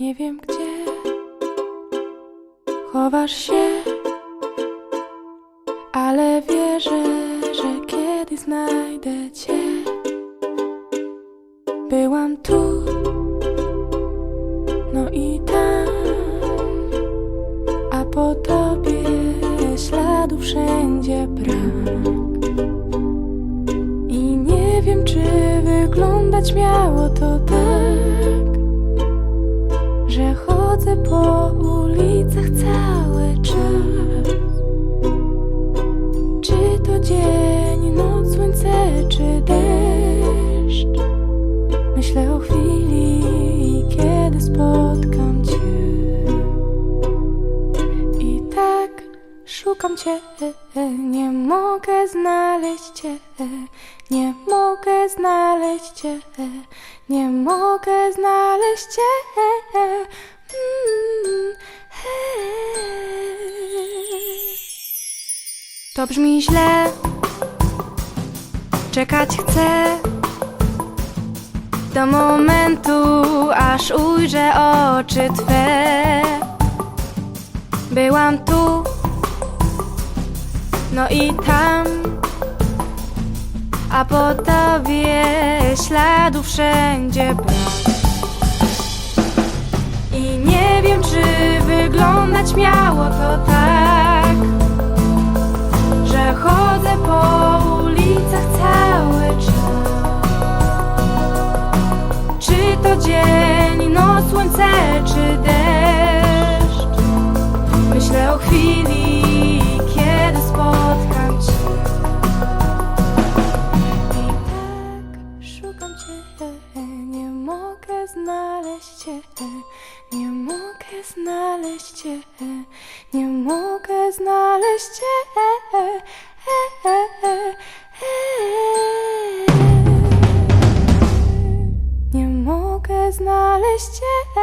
Nie wiem gdzie chowasz się, ale wierzę, że kiedyś znajdę cię. Byłam tu, no i tam, a po tobie śladów wszędzie brak. I nie wiem, czy wyglądać miało to tak, chodzę po ulicach cały czas. Czy to dzień, noc, słońce, czy deszcz? Myślę o chwili, kiedy spotkam cię. I tak szukam cię, nie mogę znaleźć cię, nie mogę znaleźć cię, nie mogę znaleźć cię. To brzmi źle, czekać chcę do momentu, aż ujrzę oczy Twe. Byłam tu, no i tam, a po tobie śladów wszędzie brak. Wyglądać miało to tak, że chodzę po ulicach cały czas. Czy to dzień, noc, słońce, czy deszcz? Myślę o chwili, nie mogę znaleźć cię, nie mogę znaleźć cię, nie mogę znaleźć cię. Nie mogę znaleźć cię.